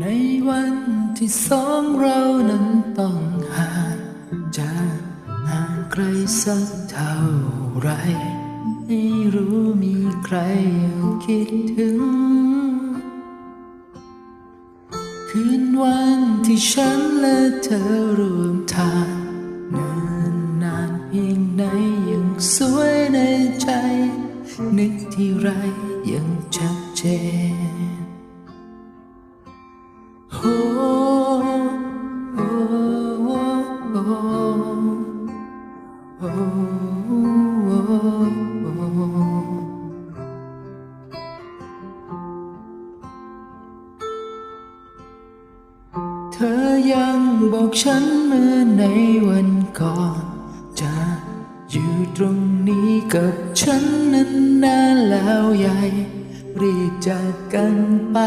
ในวันที่สองเรานั้นต้องห่างจากห่างใครสักเท่าไรไม่รู้มีใครยังคิดถึง คืนวันที่ฉันและเธอรวมทางเนินนานเพียงไหนยังสวยในใจ นึกที่ไรยังชัดเจน อยังบอกฉันเมื่อในวันก่อนจะอยู่ตรงนี้กับฉันนั้นนานแล้วใหญ่รีบจากกันไป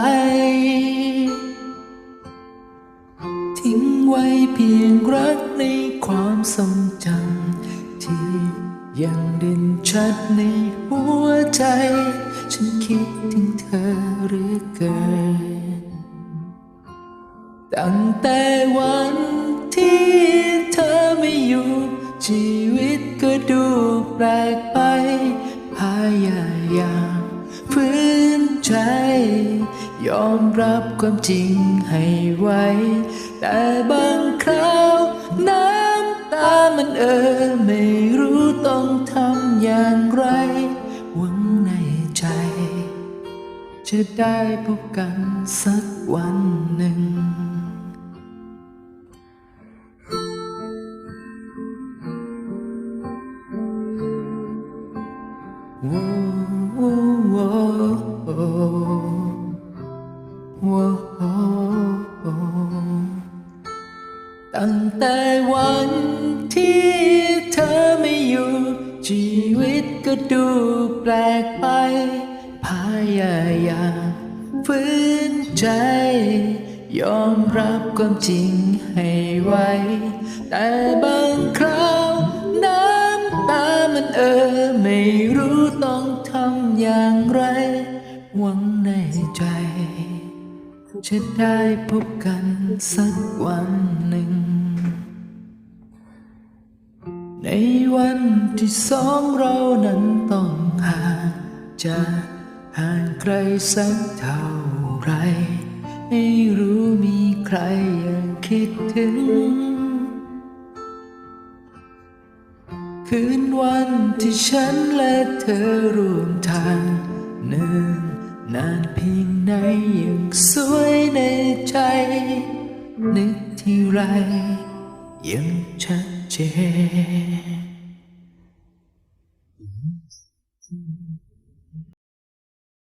ทิ้งไว้เพียงรักในความทรงจำที่ยังเด่นชัดในหัวใจ ฉันคิดถึงเธอหรือเกิน ตั้งแต่วันที่เธอไม่อยู่ ชีวิตก็ดูแปลกไป พยายามฝืนใจ ยอมรับความจริงให้ไวแต่บางคราวน้ำตามันเออไม่รู้ต้องทำอย่างไรหวังในใจ จะได้พบกันสักวันหนึ่ง ตั้งแต่วันที่เธอไม่อยู่ ชีวิตก็ดูแปลกไปพยายามฝืนใจ ยอมรับความจริงให้ไวแต่บางคราวน้ำตามัน เออ ไม่รู้ต้องทำอย่างไร หวังในใจ จะได้พบกันสักวันหนึ่ง ในวันที่สองเรานั้นต้องห่างจะห่างไกลสักเท่าไร ไม่รู้มีใครยังคิดถึง คืนวันที่ฉันและเธอร่วมทางเนินนานเพียงไหนยังสวยในใจ นึกที่ไรยังชัดเจน